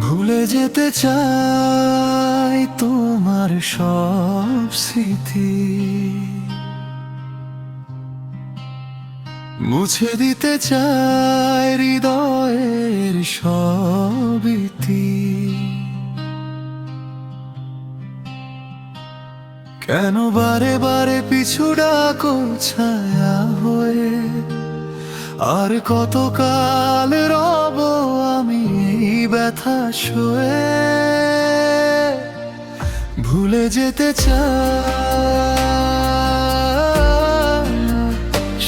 ভুলে যেতে চাই তোমার সব স্মৃতি। মুছে দিতে চাই হৃদয়ের সবিতি কেন বারে বারে পিছু ডাকো ছায়া হয়ে? আর কতকাল রব ব্যথা শোয়ে ভুলে যেতে চাই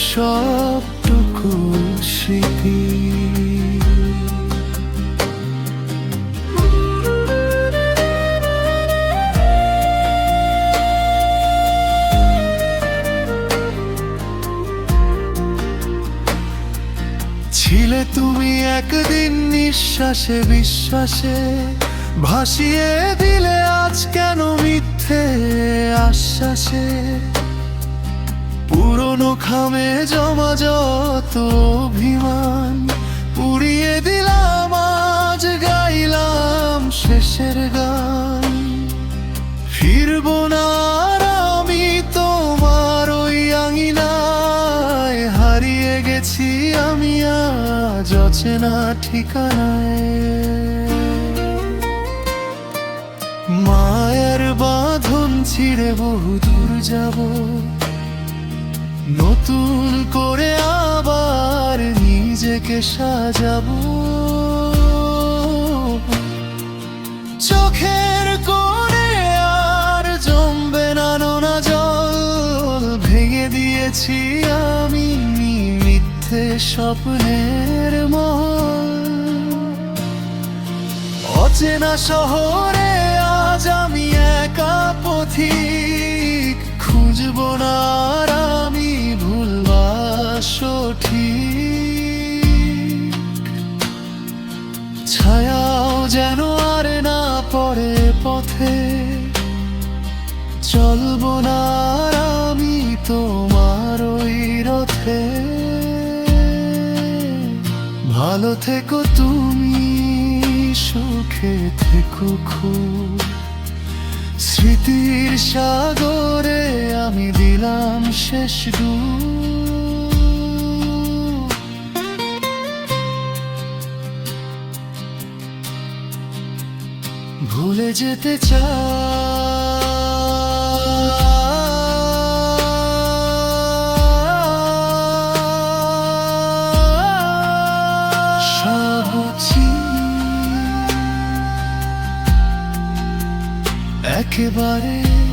সবটুকু স্মৃতি। তুমি একদিন নিঃশ্বাসে, বিশ্বাসে ভাসিয়ে দিলে আজ কেন মিথ্যে আশ্বাসে? পুরনো খামে জমা যত অভিমান, পুড়িয়ে দিলাম, আজ গাইলাম শেষের গান। ফিরবো না আমি তোমার ওই আঙিনায়, হারিয়ে গেছি আমি আজ অচেনা ঠিকানায়। মায়ের বাঁধন ছিঁড়ে বহু দূর যাব। নতুন করে আবার নিজেকে সাজাবো। চোখের কোণে আর জমবে না নোনা জল। ভেঙে দিয়েছি আমি মিথ্যে স্বপ্নের মহল। অচেনা শহরে আজ আমি একা পথিক। খুঁজব না আমি ভুলবা সঠিক। ছায়াও যেন আর না পড়ে পথে। চলব না আমি তোমার ওই রথে। ভালো থেকো তুমি, সুখে থেকো খুব। স্মৃতির সাগরে আমি দিলাম শেষ ডুব। ভুলে যেতে চাই के बारे में